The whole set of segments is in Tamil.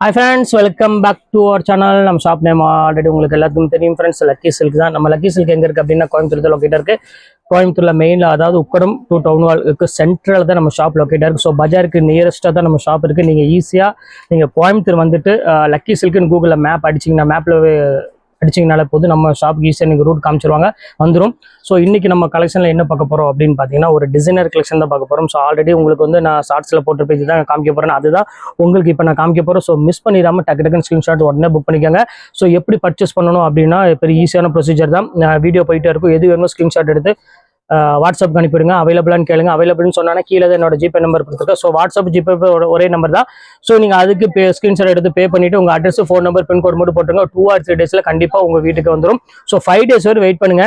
Hi friends welcome back to our channel நம்ம ஷாப் நேம் ஆல்ரெடி உங்களுக்கு எல்லாத்துக்கும் தெரியும் ஃப்ரெண்ட்ஸ் லக்கி சில்க் தான். நம்ம லக்கி சில்க் எங்கே இருக்குது அப்படின்னா கோயம்புத்தூர் லொக்கேட்டாக இருக்குது கோயம்புத்தூரில் மெயினில் அதாவது உக்கடம் டூ டவுன் வால்க்கு சென்ட்ரல் தான் நம்ம ஷாப் லொக்கேட்டாக இருக்குது ஸோ பஜாருக்கு நியரஸ்ட்டாக தான் நம்ம ஷாப் இருக்குது நீங்கள் ஈஸியாக நீங்கள் கோயம்புத்தூர் வந்துட்டு uh, லக்கி சில்க்குன்னு கூகுளில் மேப் அடிச்சிங்கன்னா மேப்பில் அடிச்சிங்கனால போது நம்ம ஷாப் ஈஸியாக நீங்கள் ரூட் காமிச்சிருவாங்க. வந்துடும் ஸோ இன்றைக்கி நம்ம கலெக்ஷனில் என்ன பார்க்க போகிறோம் அப்படின்னு பார்த்தீங்கன்னா ஒரு டிசைனர் கலெக்ஷன் தான் பார்க்க போகிறோம் ஸோ ஆல்ரெடி உங்களுக்கு வந்து நான் ஷார்ட்ஸில் போட்டு பேஜ் தான் காமிக்க போகிறேன் அதுதான் உங்களுக்கு இப்போ நான் காமிக்க போகிறேன் ஸோ மிஸ் பண்ணிடாம டக்கு டக்குன்னு ஸ்க்ரீன்ஷாட் உடனே புக் பண்ணிக்கோங்க. ஸோ எப்படி பர்ச்சேஸ் பண்ணணும் அப்படின்னா பெரிய ஈஸியான ப்ரொசீஜர் தான். வீடியோ போயிட்டே இருக்கும். எது வேணுமோ ஸ்க்ரீன்ஷாட் எடுத்து வாட்ஸ்அப் அனுப்பிடுங்க அவைலபிளான்னு கேளுங்க. அவைலபிள்னு சொன்னா கீழே தான் என்னோட ஜிபே நம்பர் கொடுத்துருக்கேன். ஸோ வாட்ஸ்அப் ஜிபே ஒரே நம்பர் தான். ஸோ நீங்கள் அதுக்கு பே ஸ்கிரீன்ஷாட் எடுத்து பே பண்ணிட்டு உங்கள் அட்ரஸ் ஃபோன் நம்பர் பின்கோட் மட்டும் போட்டுருங்க. டூ ஆர் த்ரீ டேஸில் கண்டிப்பாக உங்கள் வீட்டுக்கு வந்துடும் ஸோ ஃபைவ் டேஸ் வரை வெயிட் பண்ணுங்க.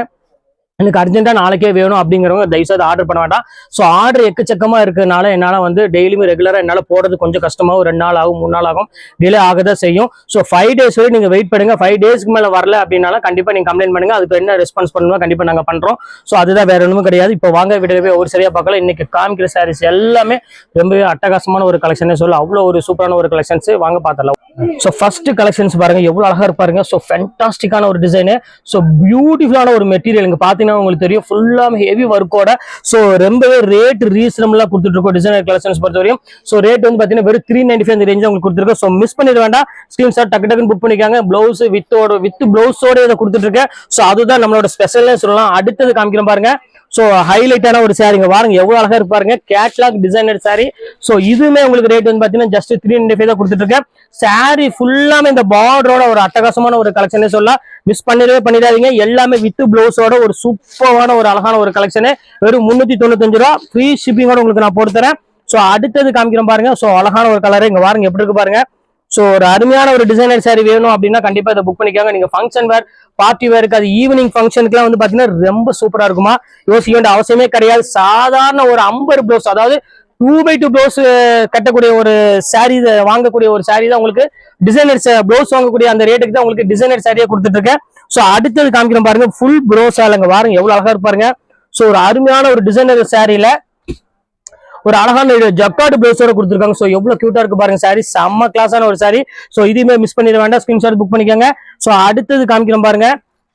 எனக்கு அர்ஜென்ட்டாக நாளைக்கே வேணும் அப்படிங்கிறவங்க தயவுசெய்து ஆர்டர் பண்ண வேண்டாம். ஸோ ஆர்டர் எக்கச்சக்கமாக இருக்கிறதுனால என்னால் வந்து டெய்லியுமே ரெகுலராக என்னால் போடுறது கொஞ்சம் கஷ்டமாகும் ரெண்டு நாள் ஆகும் மூணு நாள் ஆகும். டிலே ஆக தான் செய்யும். ஸோ ஃபைவ் டேஸ் வரை நீங்கள் வெயிட் பண்ணுங்க. ஃபைவ் டேஸ்க்கு மேலே வரல அப்படின்னாலும் கண்டிப்பாக நீங்கள் கம்ப்ளைண்ட் பண்ணுங்க. அதுக்கு என்ன ரெஸ்பான்ஸ் பண்ணணுமோ கண்டிப்பாக நாங்கள் பண்ணுறோம் ஸோ அதுதான் வேற ஒன்றும் கிடையாது. இப்போ வாங்க விடவே ஒரு சரியாக பார்க்கல இன்னைக்கு காமிக்கிற சாரீஸ் எல்லாமே ரொம்பவே அட்டகாசமான ஒரு கலெக்ஷனே சொல்ல அவ்வளோ ஒரு சூப்பரான ஒரு கலெக்ஷன்ஸ் வாங்க பார்த்தலாம் ஸோ ஃபர்ஸ்ட் கலெக்ஷன்ஸ் பாருங்க. எவ்வளோ அழகாக இருப்பாருங்க. ஸோ ஃபென்டாஸ்டிக்கான ஒரு டிசைனு ஸோ பியூட்டிஃபுல்லான ஒரு மெட்டீரியல் இங்கே பார்த்தீங்கன்னா உங்களுக்கு தெரியும் ஃபுல்லாக ஹெவி ஒர்க்கோட ஸோ ரொம்பவே ரேட் ரீசனபிளாக கொடுத்துட்ருக்கோம் டிசைனர் கலெக்ஷன்ஸ் பொறுத்த வரையும் ஸோ ரேட் வந்து பார்த்தீங்கன்னா வெறும் த்ரீ நைன்டி ஃபைவ் ரேஞ்ச் உங்களுக்கு கொடுத்துருக்கோம். ஸோ மிஸ் பண்ணிட வேண்டாம். ஸ்க்ரீன்ஷாட் டக்கு டக்குன்னு புக் பண்ணிக்காங்க. ப்ளவுஸ் வித்தோட வித் ப்ளவுஸோட இதை கொடுத்துட்ருக்கேன் ஸோ அதுதான் நம்மளோட ஸ்பெஷல்னே சொல்லலாம். அடுத்தது காமிக்கிறோம் பாருங்க. ஸோ ஹைலைட்டான ஒரு சாரிங்க பாருங்க எவ்வளோ அழகாக இருப்பாருங்க கேட்லாக் டிசைனர் சாரி ஸோ இதுவுமே உங்களுக்கு ரேட் வந்து பார்த்தீங்கன்னா ஜஸ்ட் த்ரீ ஹண்ட்ரட் ஃபைவ் தான் கொடுத்துட்டு இருக்கேன் சாரி ஃபுல்லாமே இந்த பார்டரோட ஒரு அட்டகாசமான ஒரு கலெக்ஷனே சொல்லலாம். மிஸ் பண்ணிடவே பண்ணிடாதீங்க. எல்லாமே வித் பிளவுஸோட ஒரு சூப்பரான ஒரு அழகான ஒரு கலெக்ஷனு வெறும் முந்நூற்றி தொண்ணூத்தஞ்சு ரூபா. ஃப்ரீ ஷிப்பிங்கோட உங்களுக்கு நான் போட்டு தரேன் ஸோ அடுத்தது காமிக்கிறேன் பாருங்க. ஸோ அழகான ஒரு கலரு இங்கே பாருங்க எப்படி இருக்கு பாருங்க. ஸோ ஒரு அருமையான ஒரு டிசைனர் சாரி வேணும் அப்படின்னா கண்டிப்பாக இதை புக் பண்ணிக்கோங்க. நீங்கள் ஃபங்க்ஷன் வேர் பார்ட்டி வேருக்கு அது ஈவினிங் ஃபங்க்ஷனுக்குலாம் வந்து பார்த்தீங்கன்னா ரொம்ப சூப்பராக இருக்குமா? யோசிக்க வேண்டிய அவசியமே கிடையாது. சாதாரண ஒரு அம்பர் ப்ளவுஸ் அதாவது டூ பை டூ ப்ளவுஸ் கட்டக்கூடிய ஒரு சாரீ வாங்கக்கூடிய ஒரு சாரீ தான் உங்களுக்கு டிசைனர் ப்ளவுஸ் வாங்கக்கூடிய அந்த ரேட்டுக்கு தான் உங்களுக்கு டிசைனர் சாரியா கொடுத்துட்டு இருக்கேன் ஸோ அடுத்தது காமிக்கிறோம் பாருங்க ஃபுல் ப்ளவுஸ் ஆளுங்க பாருங்க எவ்வளோ அழகா இருப்பாருங்க ஸோ ஒரு அருமையான ஒரு டிசைனர் சாரியில ஒரு அழகான ஜக்காடு பிளவுஸோட கொடுத்துருக்காங்க. ஸோ எவ்வளவு கியூட்டா இருக்கு பாருங்க சாரி செம்ம கிளாஸான ஒரு சாரி ஸோ இதையுமே மிஸ் பண்ணிட வேண்டாம். ஸ்கிரீன்ஷாட் புக் பண்ணிக்கோங்க. ஸோ அடுத்தது காமிக்கிறோம் பாருங்க.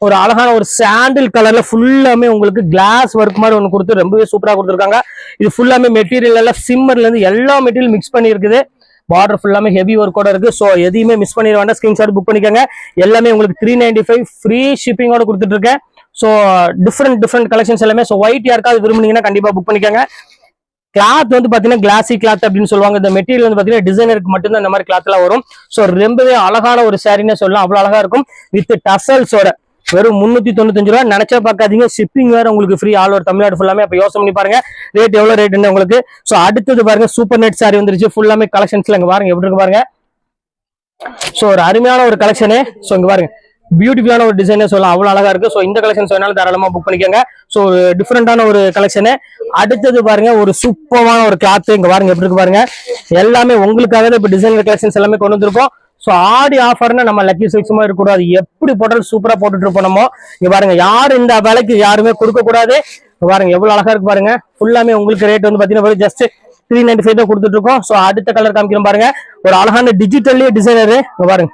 ஒரு அழகான ஒரு சாண்டில் கலர்ல ஃபுல்லாமே உங்களுக்கு கிளாஸ் ஒர்க் மாதிரி ஒன்று கொடுத்து ரொம்பவே சூப்பராக கொடுத்துருக்காங்க. இது ஃபுல்லாமே மெட்டீரியல் எல்லாம் சிம்மர்ல இருந்து எல்லா மெட்டீரியல் மிக்ஸ் பண்ணியிருக்குது. பார்டர் ஃபுல்லாமே ஹெவி ஒர்க்கோட இருக்கு. ஸோ எதையுமே மிஸ் பண்ணிட வேண்டாம். ஸ்கிரீன்ஷாட் புக் பண்ணிக்கோங்க. எல்லாமே உங்களுக்கு த்ரீ நைன்டி ஃபைவ் ஃப்ரீ ஷிப்பிங்கோட கொடுத்துட்டு இருக்கேன். ஸோ டிஃப்ரெண்ட் டிஃப்ரெண்ட் கலெக்ஷன்ஸ் எல்லாமே. ஸோ ஒயிட் யாருக்காவது விரும்புனீங்கன்னா கண்டிப்பாக புக் பண்ணிக்கோங்க. கிளாத் வந்து பாத்தீங்கன்னா கிளாசி கிளாத் அப்படின்னு சொல்லுவாங்க. இந்த மெட்டீரியல் வந்து பாத்தீங்கன்னா டிசைனருக்கு மட்டும்தான் இந்த மாதிரி கிளாத்ல வரும். ஸோ ரொம்பவே அழகான ஒரு சாரின்னு சொல்லலாம். அவ்வளவு அழகா இருக்கும். வித் டசல்ஸோட வெறும் முன்னூத்தி தொண்ணூத்தஞ்சு ரூபா. நினைச்சா பார்க்காதீங்க. ஷிப்பிங் வேற உங்களுக்கு ஃப்ரீ ஆல் ஓவர் தமிழ்நாடு ஃபுல்லாமே அப்ப யோசனை பண்ணி பாருங்க. ரேட் எவ்வளவு ரேட் உங்களுக்கு. ஸோ அடுத்தது பாருங்க. சூப்பர் நெட் சாரி வந்துருச்சு. ஃபுல்லாமே கலெக்ஷன்ஸ்ல இங்க பாருங்க. எப்படி இருக்கு பாருங்க. ஸோ ஒரு அருமையான ஒரு கலெக்ஷனு ஸோ இங்க பாருங்க. பியூட்டிஃபுல்லான ஒரு டிசைனே சொல்லலாம். அவ்வளவு அழகா இருக்கு. ஸோ இந்த கலெக்ஷன்ஸ் வேணாலும் தாராளமா புக் பண்ணிக்கோங்க. ஸோ டிஃப்ரெண்டான ஒரு கலெக்ஷனு அடுத்தது பாருங்க ஒரு சூப்பரான ஒரு கிளாத் இங்க பாருங்க எப்படி இருக்கு பாருங்க. எல்லாமே உங்களுக்காக தான் இப்போ டிசைனர் கலெக்ஷன்ஸ் எல்லாமே கொண்டு வந்திருக்கோம். ஸோ ஆடி ஆஃபர்னா நம்ம லக்கி சில்க்ஸுமா இருக்கக்கூடாது. எப்படி போட்டாலும் சூப்பரா போட்டுட்டு இருப்போம் நம்ம. இங்க பாருங்க யார் இந்த விலைக்கு யாருமே கொடுக்க கூடாது பாருங்க எவ்வளவு அழகா இருக்கு பாருங்க. ஃபுல்லாமே உங்களுக்கு ரேட் வந்து பாத்தீங்கன்னா ஜஸ்ட் த்ரீ நைன்டி ஃபைவ் தான் கொடுத்துட்டு இருக்கோம். ஸோ அடுத்த கலர் காமிக்கிறோம் பாருங்க. ஒரு அழகான டிஜிட்டல்லே டிசைனரு பாருங்க.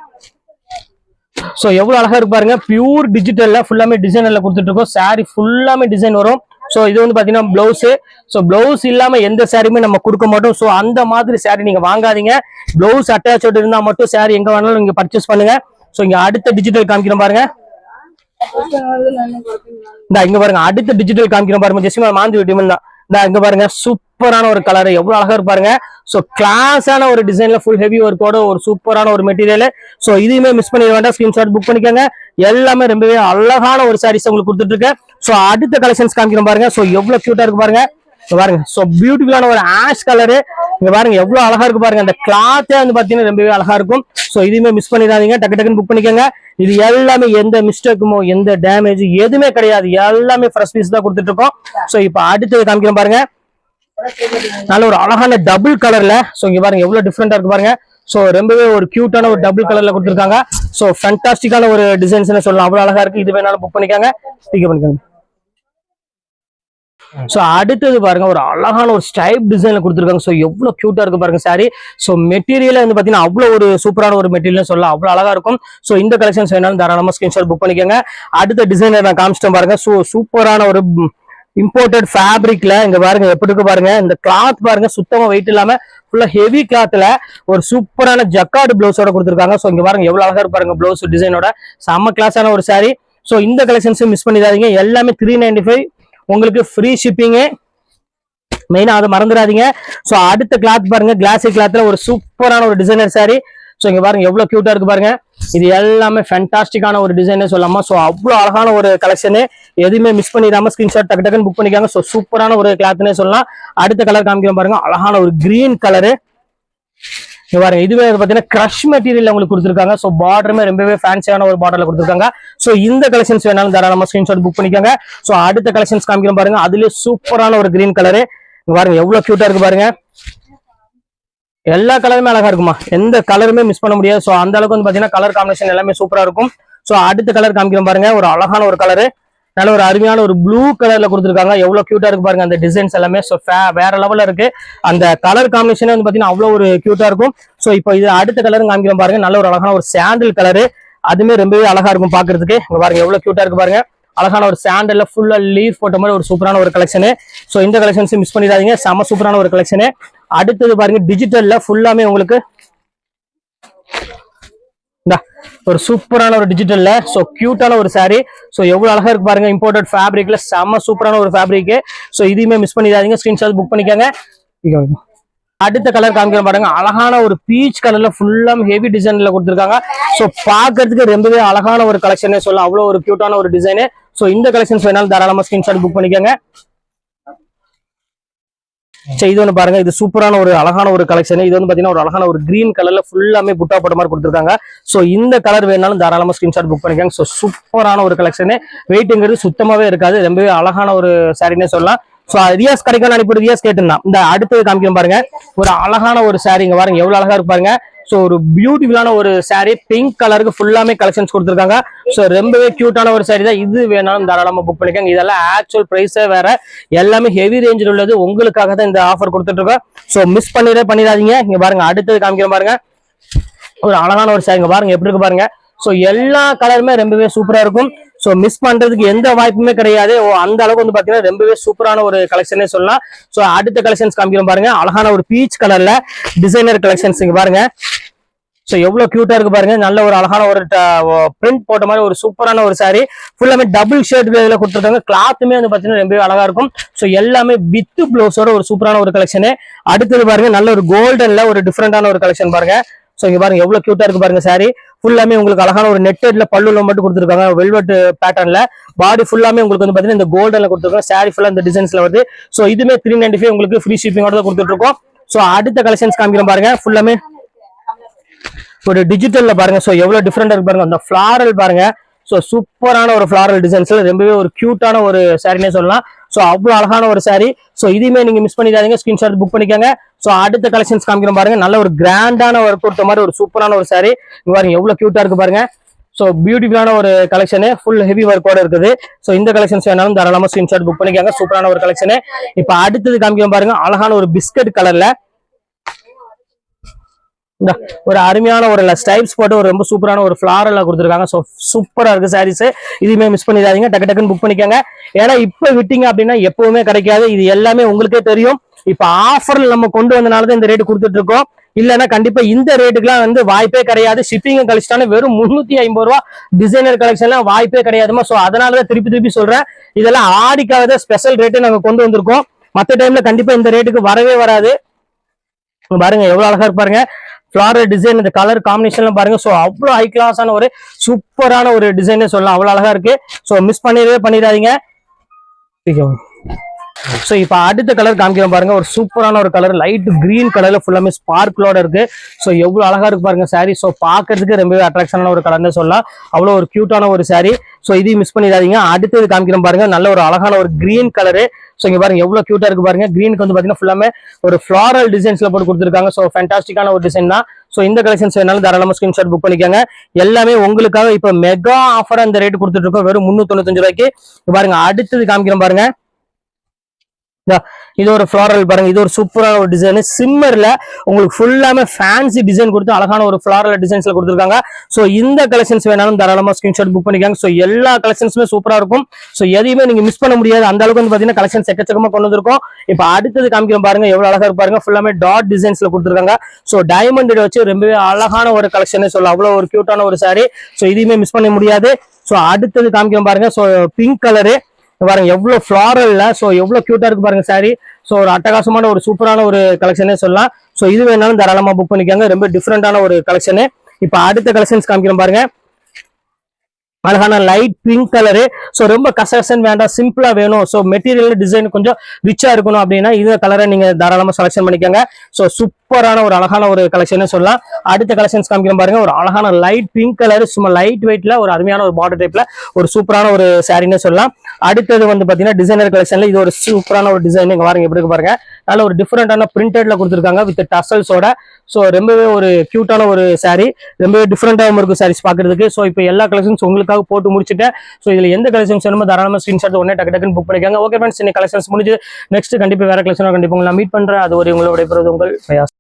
ஸோ எவ்வளோ அழகாக இருக்கு பாருங்க. பியூர் டிஜிட்டலில் ஃபுல்லாமே டிசைனில் கொடுத்துட்டு இருக்கோம் சாரி ஃபுல்லாமே டிசைன் வரும். ஸோ இது வந்து பார்த்தீங்கன்னா ப்ளவுஸு ஸோ ப்ளவுஸ் இல்லாமல் எந்த சாரியுமே நம்ம கொடுக்க மாட்டோம். ஸோ அந்த மாதிரி சாரி நீங்கள் வாங்காதீங்க. ப்ளவுஸ் அட்டாச்சோட இருந்தால் மட்டும் சாரி எங்கே வேணாலும் நீங்கள் பர்ச்சேஸ் பண்ணுங்க. ஸோ இங்கே அடுத்த டிஜிட்டல் காமிக்கிறோம் பாருங்க. இந்த இங்க பாருங்க. அடுத்த டிஜிட்டல் காமிக்கிறோம் பாருங்க. ஜெஸ்டிமா மாந்தி விட்டிமன் தான். இந்த இங்க பாருங்க சூப்பரான ஒரு கலர் எவ்வளவு அழகா இருப்பாருங்க ஸோ கிளாஸான ஒரு டிசைன்ல ஃபுல் ஹெவி ஒர்க்கோட ஒரு சூப்பரான ஒரு மெட்டீரியல் ஸோ இதையுமே மிஸ் பண்ணிட வேண்டாம். ஸ்கிரீன்ஷாட் புக் பண்ணிக்கோங்க. எல்லாமே ரொம்பவே அழகான ஒரு சாரீஸ் உங்களுக்கு கொடுத்துட்டு இருக்கேன் ஸோ அடுத்த கலெக்ஷன்ஸ் காமிக்கிறோம் பாருங்க. ஸோ எவ்வளவு கியூட்டா இருக்கு பாருங்க. பாருங்க. ஸோ பியூட்டிஃபுல்லான ஒரு ஆஷ் கலரு இங்க பாருங்க எவ்வளவு அழகா இருக்கு பாருங்க. அந்த கிளாத்தே வந்து பாத்தீங்கன்னா ரொம்பவே அழகா இருக்கும். ஸோ இதுவுமே மிஸ் பண்ணிடாதீங்க. டக்கு டக்குன்னு புக் பண்ணிக்கோங்க. இது எல்லாமே எந்த மிஸ்டேக்குமோ எந்த டேமேஜ் எதுவுமே கிடையாது. எல்லாமே ஃப்ரெஷ் பீஸ் தான் கொடுத்துட்டு இருக்கோம். ஸோ இப்போ அடுத்தது காமிக்கிறோம் பாருங்க. நல்ல ஒரு அழகான டபுள் கலர்ல ஸோ இங்க பாருங்க எவ்வளவு டிஃப்ரெண்டா இருக்கு பாருங்க. ஸோ ரொம்பவே ஒரு கியூட்டான ஒரு டபுள் கலர்ல கொடுத்துருக்காங்க. ஸோ ஃபேண்டாஸ்டிக்கான ஒரு டிசைன்ஸ்னு சொல்லலாம். அவ்வளவு அழகா இருக்கு. இது வேணாலும் புக் பண்ணிக்காங்க. ஸ்பீக்கர் பண்ணிக்கோங்க. ஸோ அடுத்தது பாருங்க ஒரு அழகான ஒரு ஸ்டைப் டிசைன்ல கொடுத்துருக்காங்க. ஸோ எவ்வளவு கியூட்டா இருக்கு பாருங்க சாரி ஸோ மெட்டீரியல் வந்து பாத்தீங்கன்னா அவ்வளவு ஒரு சூப்பரான ஒரு மெட்டீரியல் சொல்லலாம். அவ்வளவு அழகா இருக்கும். ஸோ இந்த கலெக்ஷன்ஸ் வேணாலும் தாராளமா ஸ்கிரீன்ஷாட் புக் பண்ணிக்கோங்க. அடுத்த டிசைனர் நான் காமிச்சிட்டேன் பாருங்க. ஸோ சூப்பரான ஒரு இம்போர்ட்டட் ஃபேப்ரிக்ல இங்க பாருங்க எப்படி இருக்கு பாருங்க. இந்த கிளாத் பாருங்க சுத்தமா வெயிட் இல்லாம ஃபுல்லா ஹெவி கிளாத்ல ஒரு சூப்பரான ஜக்கார்டு பிளவுஸோட கொடுத்துருக்காங்க. ஸோ இங்க பாருங்க எவ்வளவு அழகா இருப்பாருங்க பாருங்க பிளவுஸ் டிசைனோட செம்ம கிளாஸான ஒரு சாரி ஸோ இந்த கலெக்ஷன்ஸும் மிஸ் பண்ணிடாதீங்க. எல்லாமே த்ரீ நைன்டி ஃபைவ் உங்களுக்கு ஃப்ரீ ஷிப்பிங்கு மெயினாக அதை மறந்துடாதீங்க. ஸோ அடுத்த கிளாத் பாருங்க. கிளாசி கிளாத்ல ஒரு சூப்பரான ஒரு டிசைனர் சாரி ஸோ இங்கே பாருங்க எவ்வளோ கியூட்டா இருக்கு பாருங்க. இது எல்லாமே ஃபேண்டாஸ்டிக்கான ஒரு டிசைனே சொல்லாமா ஸோ அவ்வளோ அழகான ஒரு கலெக்ஷனு எதுவுமே மிஸ் பண்ணிடாம ஸ்கிரீன்ஷாட் டக்கு டக்குன்னு புக் பண்ணிக்காங்க. ஸோ சூப்பரான ஒரு கிளாத்னே சொல்லலாம். அடுத்த கலர் காமிக்கிறோம் பாருங்க. அழகான ஒரு கிரீன் கலரு பாருங்க இதுவே பாத்தீங்கன்னா கிரஷ் மெட்டீரியல் உங்களுக்கு கொடுத்துருக்காங்க. ஸோ பார்டருமே ரொம்பவே ஃபேன்சியான ஒரு பார்டர்ல கொடுத்துருக்காங்க. ஸோ இந்த கலெக்ஷன்ஸ் வேணாலும் தாராளமா ஸ்கிரீன்ஷாட் புக் பண்ணிக்கோங்க. ஸோ அடுத்த கலெக்ஷன்ஸ் காமிக்கிறோம் பாருங்க. அதுலயே சூப்பரான ஒரு கிரீன் கலரு பாருங்க எவ்வளவு கியூட்டா இருக்கு பாருங்க. எல்லா கலருமே அழகா இருக்குமா? எந்த கலருமே மிஸ் பண்ண முடியாது. ஸோ அந்த அளவுக்கு வந்து பாத்தீங்கன்னா கலர் காம்பினேஷன் எல்லாமே சூப்பரா இருக்கும். ஸோ அடுத்த கலர் காமிக்கிறோம் பாருங்க. ஒரு அழகான ஒரு கலரு நல்ல ஒரு அருமையான ஒரு ப்ளூ கலர்ல கொடுத்துருக்காங்க. எவ்வளவு கியூட்டா இருக்கு பாருங்க அந்த டிசைன்ஸ் எல்லாமே. ஸோ வேற லெவல்ல இருக்கு. அந்த கலர் காம்பினேஷனே வந்து பாத்தீங்கன்னா அவ்வளவு ஒரு கியூட்டா இருக்கும். ஸோ இப்போ இது அடுத்த கலரும் காமிக்கிறோம் பாருங்க. நல்ல ஒரு அழகான ஒரு சாண்டில் கலரு அதுமே ரொம்பவே அழகா இருக்கும் பாக்குறதுக்கு. இங்க பாருங்க எவ்வளவு கியூட்டா இருக்கு பாருங்க. அழகான ஒரு சாண்டல்ல ஃபுல்லா லீவ் போட்ட மாதிரி ஒரு சூப்பரான ஒரு கலெக்ஷனு ஸோ இந்த கலெக்ஷன்ஸ் மிஸ் பண்ணிடாதீங்க. செம சூப்பரான ஒரு கலெக்ஷனு அடுத்தது பாருங்க டிஜிட்டல்ல ஃபுல்லாமே உங்களுக்கு ஒரு சூப்பரான ஒரு டிஜிட்டல்ல ஸோ கியூட்டான ஒரு சாரி ஸோ எவ்வளவு அழகா இருக்கு பாருங்க இம்போர்ட்டட் ஃபேப்ரிக்ல செம்ம சூப்பரான ஒரு ஃபேப்ரிக் ஸோ இதையுமே மிஸ் பண்ணிடாதீங்க ஸ்கிரீன்ஷாட் புக் பண்ணிக்கோங்க. அடுத்த கலர் காமிக்கிற பாருங்க அழகான ஒரு பீச் கலர்ல ஃபுல்லா ஹெவி டிசைன்ல கொடுத்துருக்காங்க. ஸோ பாக்குறதுக்கு ரொம்பவே அழகான ஒரு கலெக்ஷனே சொல்லலாம். அவ்வளோ ஒரு கியூட்டான ஒரு டிசைனு ஸோ இந்த கலெக்ஷன்ஸ் வேணாலும் தாராளமா ஸ்கிரீன்ஷாட் புக் பண்ணிக்கோங்க. சரி இது ஒன்று பாருங்க. இது சூப்பரான ஒரு அழகான ஒரு கலெக்ஷன் இது வந்து பாத்தீங்கன்னா ஒரு அழகான ஒரு கிரீன் கலர்ல ஃபுல்லாமே புட்டா போட்ட மாதிரி கொடுத்துருக்காங்க. ஸோ இந்த கலர் வேணாலும் தாராளமா ஸ்கிரீன்ஷாட் புக் பண்ணிக்கோங்க. ஸோ சூப்பரான ஒரு கலெக்ஷனு வெயிட்டுங்கிறது சுத்தமாவே இருக்காது. ரொம்பவே அழகான ஒரு சாரின்னே சொல்லலாம். ஸோ ரியாஸ் கிடைக்கும் அனுப்பிட்டு ரியாஸ் கேட்டிருந்தான் இந்த அடுத்தது காமிக்கணும் பாருங்க. ஒரு அழகான ஒரு saree இங்க பாருங்க. எவ்வளவு அழகா இருப்பாருங்க ஸோ ஒரு பியூட்டிஃபுல்லான ஒரு saree பிங்க் கலருக்கு ஃபுல்லாமே கலெக்ஷன்ஸ் கொடுத்துருக்காங்க. ஸோ ரொம்பவே கியூட்டான ஒரு saree தான். இது வேணாலும் தாராளமா புக் பண்ணிக்கோங்க. இதெல்லாம் ஆக்சுவல் ப்ரைஸே வேற. எல்லாமே ஹெவி ரேஞ்சில் உள்ளது. உங்களுக்காக தான் இந்த ஆஃபர் கொடுத்துட்டு இருக்கோம் ஸோ மிஸ் பண்ணிடவே பண்ணிடாதீங்க. இங்க பாருங்க அடுத்தது காமிக்கிற பாருங்க. ஒரு அழகான ஒரு சாரிங்க பாருங்க எப்படி இருக்கு பாருங்க. ஸோ எல்லா கலருமே ரொம்பவே சூப்பரா இருக்கும். ஸோ மிஸ் பண்றதுக்கு எந்த வாய்ப்புமே கிடையாது. ஓ, அந்த அளவுக்கு வந்து பாத்தீங்கன்னா ரொம்பவே சூப்பரான ஒரு கலெக்ஷனே சொல்லலாம். ஸோ அடுத்த கலெக்ஷன்ஸ் காமிக்கிறோம் பாருங்க. அழகான ஒரு பீச் கலர்ல டிசைனர் கலெக்ஷன்ஸ் இங்க பாருங்க. ஸோ எவ்வளவு கியூட்டா இருக்கு பாருங்க. நல்ல ஒரு அழகான ஒரு பிரிண்ட் போட்ட மாதிரி ஒரு சூப்பரான ஒரு சாரி ஃபுல்லாமே டபுள் ஷர்ட் இதுல கொடுத்துருக்காங்க. கிளாத்துமே வந்து பாத்தீங்கன்னா ரொம்பவே அழகா இருக்கும். ஸோ எல்லாமே வித்து ப்ளவுஸோட ஒரு சூப்பரான ஒரு கலெக்ஷனு அடுத்தது பாருங்க நல்ல ஒரு கோல்டன்ல ஒரு டிஃப்ரெண்டான ஒரு கலெக்ஷன் பாருங்க. ஸோ இங்க பாருங்க எவ்வளவு கியூட்டா இருக்கு பாருங்க சாரி ஃபுல்லாமே உங்களுக்கு அழகான ஒரு நெட்டட்ல பல்லுல மட்டும் கொடுத்துருக்காங்க. வெல்வெட் பேட்டர்ன்ல பாடி ஃபுல்லாமே உங்களுக்கு வந்து பாத்தீங்கன்னா இந்த கோல்டன்ல கொடுத்துருக்கோம். சாரி ஃபுல்லா இந்த டிசைன்ஸ்ல வருது. ஸோ இதுமே த்ரீ நைன்டி ஃபைவ் உங்களுக்கு ஃப்ரீ ஷிப்பிங்கோட தான் கொடுத்துட்ருக்கோம். ஸோ அடுத்த கலெக்ஷன்ஸ் காமிக்கிறோம் பாருங்க. ஃபுல்லாமே ஒரு டிஜிட்டல்ல பாருங்க. ஸோ எவ்வளவு டிஃப்ரெண்டா இருக்கு பாருங்க. அந்த ஃபிளாரல் பாருங்க. ஸோ சூப்பரான ஒரு ஃபிளாரல் டிசைன்ஸ்ல ரொம்பவே ஒரு கியூட்டான ஒரு சாரினே சொல்லலாம். ஸோ அவ்வளவு அழகான ஒரு சாரி ஸோ இதையுமே நீங்க மிஸ் பண்ணிடாதீங்க. ஸ்கிரீன்ஷாட் புக் பண்ணிக்கோங்க. ஸோ அடுத்த கலெக்ஷன்ஸ் காமிக்கிறோம் பாருங்க. நல்ல ஒரு கிராண்டான ஒர்க் கொடுத்த மாதிரி ஒரு சூப்பரான ஒரு சாரி இங்க பாருங்க எவ்வளவு கியூட்டா இருக்கு பாருங்க. ஸோ பியூட்டிஃபுல்லான ஒரு கலெக்ஷனு ஃபுல் ஹெவி ஒர்க்கோட இருக்குது. ஸோ இந்த கலெக்ஷன்ஸ் வேணாலும் தாராளமா ஸ்கிரீன்ஷாட் புக் பண்ணிக்காங்க. சூப்பரான ஒரு கலெக்ஷனு இப்போ அடுத்தது காமிக்கிறோம் பாருங்க. அழகான ஒரு பிஸ்கட் கலர்ல இந்த ஒரு அருமையான ஒரு ஸ்டைப்ஸ் போட்டு ஒரு ரொம்ப சூப்பரான ஒரு ஃபிளாரல்ல கொடுத்துருக்காங்க. ஸோ சூப்பராக இருக்குது சாரீஸ் இதுவுமே மிஸ் பண்ணிடாதீங்க. டக்கு டக்குன்னு புக் பண்ணிக்கோங்க. ஏன்னா இப்போ விட்டீங்க அப்படின்னா எப்பவுமே கிடைக்காது. இது எல்லாமே உங்களுக்கே தெரியும். இப்ப ஆஃபர்ல நம்ம கொண்டு வந்தனால தான் இந்த ரேட் கொடுத்துட்டு இருக்கோம் இல்லைன்னா கண்டிப்பா இந்த ரேட்டுக்குலாம் வந்து வாய்ப்பே கிடையாது. ஷிப்பிங் கழிச்சிட்டாலும் வெறும் முன்னூத்தி ஐம்பது ரூபா டிசைனர் கலெக்ஷன்லாம் வாய்ப்பே கிடையாதுமா. ஸோ அதனாலதான் திருப்பி திருப்பி சொல்றேன். இதெல்லாம் ஆடிக்காக தான் ஸ்பெஷல் ரேட்டு நாங்க கொண்டு வந்திருக்கோம். மற்ற டைம்ல கண்டிப்பா இந்த ரேட்டுக்கு வரவே வராது. பாருங்க எவ்வளவு அழகா இருப்பாருங்க ஃபிளாரல் டிசைன் இந்த கலர் காம்பினேஷன்லாம் பாருங்க. ஸோ அவ்வளோ ஹை கிளாஸான ஒரு சூப்பரான ஒரு டிசைனே சொல்லலாம். அவ்வளோ அழகா இருக்கு. ஸோ மிஸ் பண்ணிடவே பண்ணிடாதீங்க. ஸோ இப்போ அடுத்த கலர் காமிக்கிறோம் பாருங்க. ஒரு சூப்பரான ஒரு கலர் லைட் கிரீன் கலர்ல ஃபுல்லாமே ஸ்பார்க்கிளோட இருக்கு. ஸோ எவ்வளவு அழகா இருக்கு பாருங்க சாரி ஸோ பார்க்கிறதுக்கு ரொம்பவே அட்ராக்ஷனான ஒரு கலர்னு சொல்லலாம். அவ்வளோ ஒரு கியூட்டான ஒரு சாரி ஸோ இதையும் மிஸ் பண்ணிடாதீங்க. அடுத்தது காமிக்கிறோம் பாருங்க. நல்ல ஒரு அழகான ஒரு கிரீன் கலரு ஸோ இங்க பாருங்க எவ்வளவு கியூட்டா இருக்கு பாருங்க. கிரீனுக்கு வந்து பாத்தீங்கன்னா ஃபுல்லாமே ஒரு ஃபிளாரல் டிசைன்ஸ்ல போட்டு கொடுத்துருக்காங்க. ஸோ ஃபேண்டாஸ்டிக்கான ஒரு டிசைன் தான். ஸோ இந்த கலெக்ஷன்ஸ் வேணாலும் தாராளமா ஸ்கிரீன்ஷாட் புக் பண்ணிக்கோங்க. எல்லாமே உங்களுக்காக இப்போ மெகா ஆஃபர் அந்த ரேட் கொடுத்துட்டு இருக்கோம். வெறும் முந்நூற்றி தொண்ணூத்தஞ்சு ரூபாய்க்கு. பாருங்க அடுத்தது காமிக்கிறோம் பாருங்க. இது ஒரு ஃபிளாரல் பாருங்க இது ஒரு சூப்பரான ஒரு டிசைன் சிம்மர்ல உங்களுக்கு ஃபுல்லாமே ஃபேன்சி டிசைன் கொடுத்து அழகான ஒரு ஃபிளாரல் டிசைன்ஸ்ல கொடுத்துருக்காங்க. ஸோ இந்த கலெக்ஷன்ஸ் வேணாலும் தாராளமா ஸ்கிரீன்ஷாட் புக் பண்ணிக்காங்க. ஸோ எல்லா கலெக்ஷன்ஸுமே சூப்பரா இருக்கும். ஸோ எதையுமே நீங்க மிஸ் பண்ண முடியாது. அந்த அளவுக்கு வந்து பாத்தீங்கன்னா கலெக்ஷன்ஸ் எக்கச்சக்கமா கொண்டு வந்திருக்கோம். இப்போ அடுத்தது காமிக்கிறோம் பாருங்க எவ்வளவு அழகா இருப்பாருங்க. ஃபுல்லாமே டாட் டிசைன்ஸ்ல கொடுத்துருக்காங்க. ஸோ டைமண்ட் வச்சு ரொம்பவே அழகான ஒரு கலெக்ஷன் சொல்லலாம். அவ்வளவு ஒரு கியூட்டான ஒரு சாரி ஸோ இதையுமே மிஸ் பண்ண முடியாது. ஸோ அடுத்தது காமிக்கிறோம் பாருங்க. ஸோ பிங்க் கலரு பாருங்க எவ்வளவு ஃபிளாரல்ல ஸோ எவ்வளவு கியூட்டா இருக்கு பாருங்க சாரி ஸோ ஒரு அட்டகாசமான ஒரு சூப்பரான ஒரு கலெக்ஷனே சொல்லலாம். ஸோ இது வேணாலும் தாராளமா புக் பண்ணிக்காங்க. ரொம்ப டிஃப்ரெண்டான ஒரு கலெக்ஷனு இப்போ அடுத்த கலெக்ஷன்ஸ் காமிக்கிறோம் பாருங்க. அழகான லைட் பிங்க் கலரு ஸோ ரொம்ப கசகசன் வேண்டாம் சிம்பிளா வேணும். ஸோ மெட்டீரியல் டிசைன் கொஞ்சம் ரிச்சா இருக்கணும் அப்படின்னா இந்த கலரை நீங்க தாராளமா செலக்ஷன் பண்ணிக்கோங்க. ஸோ சூப்பரான ஒரு அழகான ஒரு கலெக்ஷனே சொல்லலாம். அடுத்த கலெக்ஷன்ஸ் காமிக்கிற பாருங்க. ஒரு அழகான லைட் பிங்க் கலர் சும்மா லைட் வெயிட்ல ஒரு அருமையான ஒரு பார்டர் டைப்ல ஒரு சூப்பரான ஒரு சாரின்னு சொல்லலாம். அடுத்தது வந்து பாத்தீங்கன்னா டிசைனர் கலெக்ஷன்ல இது ஒரு சூப்பரான ஒரு டிசைன் இங்க பாருங்க எப்படி பாருங்க. நல்ல ஒரு டிஃப்ரெண்டான பிரிண்டட்ல கொடுத்துருக்காங்க வித் டசல்ஸோட ஸோ ரொம்பவே ஒரு கியூட்டான ஒரு சாரீ ரொம்பவே டிஃப்ரெண்டாகவும் இருக்கும் சாரீஸ் பார்க்கறதுக்கு ஸோ இப்போ எல்லா கலெக்ஷன்ஸ் உங்களுக்காக போட்டு முடிச்சுட்டேன். ஸோ இதில் எந்த கலெக்ஷன்ஸ் வேணுமோ தாராளமாக ஸ்க்ரீன்ஷாட் உடனே டக்கு டக்குன்னு புக் பண்ணிக்காங்க. ஓகே ஃப்ரெண்ட்ஸ் இன்னைக்கு கலெக்ஷன்ஸ் முடிஞ்சு நெக்ஸ்ட் கண்டிப்பாக வேற கலெக்ஷனாக கண்டிப்பாக உங்களை மீட் பண்ணுறேன் அது ஒரு உங்களோட உங்கள்